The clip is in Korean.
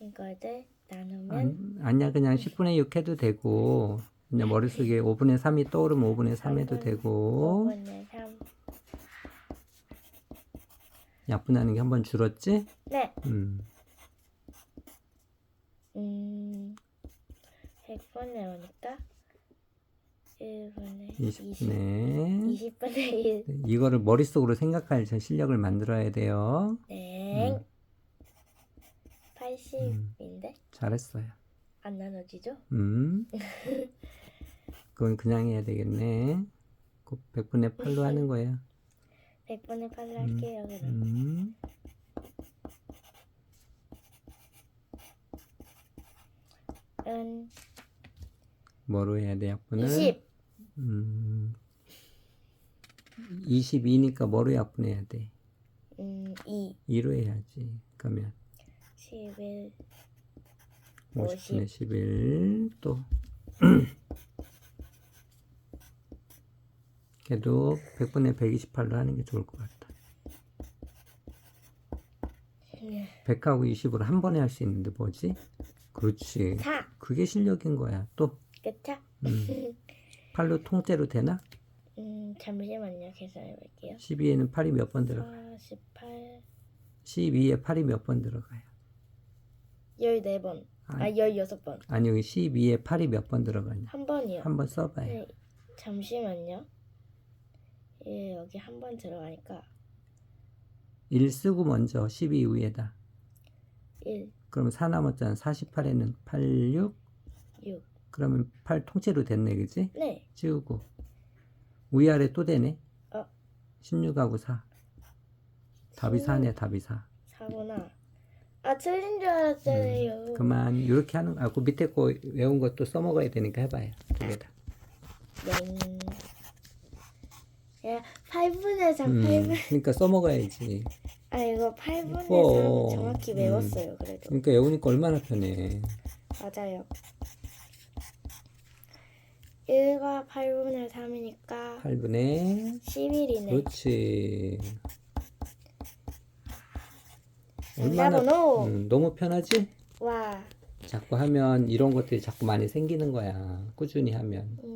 이거를 나누면 아니, 아니야 그냥 10분의 6 해도 되고 그냥 머릿속에 5분의 3이 떠오르면 5분의 3 해도 되고 5분의 3. 약분하는 게 한 번 줄었지? 네. 음. 음. 100분의 오니까 1분의 20. 20분의 20분의 1. 이거를 머릿속으로 생각할 저 실력을 만들어야 돼요. 네. 음. 80인데 잘했어요. 안 나눠지죠? 음. 그건 그냥 해야 되겠네. 그 100분의 8로 하는 거예요. 100분의 8로 할게요. 그럼. 음. 은 뭐로 해야 돼, 약분을? 20. 음. 22니까 뭐로 약분해야 돼? 음, 2. 2로 해야지. 그러면 11. 50분의 11 또. 걔도 100분의 128로 하는 게 좋을 것 같다. 100하고 20으로 한 번에 할 수 있는데 뭐지? 그렇지. 4. 그게 실력인 거야. 또 그쵸? 음. 8로 통째로 되나? 음, 잠시만요. 계산해 볼게요. 12에는 8이 몇 번 들어가? 48. 12에 8이 몇 번 들어가요? 14번. 아, 아니, 16번. 아니 여기 12에 8이 몇 번 들어가냐? 한 번이요. 한번 써봐요. 네, 잠시만요. 예, 여기 한 번 들어가니까 1 쓰고 먼저 12 위에다. 1, 그러면 4 남았잖아. 48에는 8, 6. 6. 그러면 8 통째로 됐네, 그지? 네. 지우고. 위아래 또 되네. 어. 16하고 4. 답이 4네, 답이 4. 4구나. 아, 틀린 줄 알았잖아요. 그만, 이렇게 하는, 아, 그 밑에 거 외운 것도 써먹어야 되니까 해봐요. 두 개 다. 네. 예, 8분의 3, 음, 8분. 그러니까 써먹어야지. 아, 이거 8분의 예뻐. 3 정확히 음. 외웠어요, 그래도. 그러니까 외우니까 얼마나 편해. 맞아요. 1과 8분의 3이니까 8분의 11이네. 그렇지. 5. 음, 너무 편하지? 와. 자꾸 하면 이런 것들이 자꾸 많이 생기는 거야. 꾸준히 하면. 음,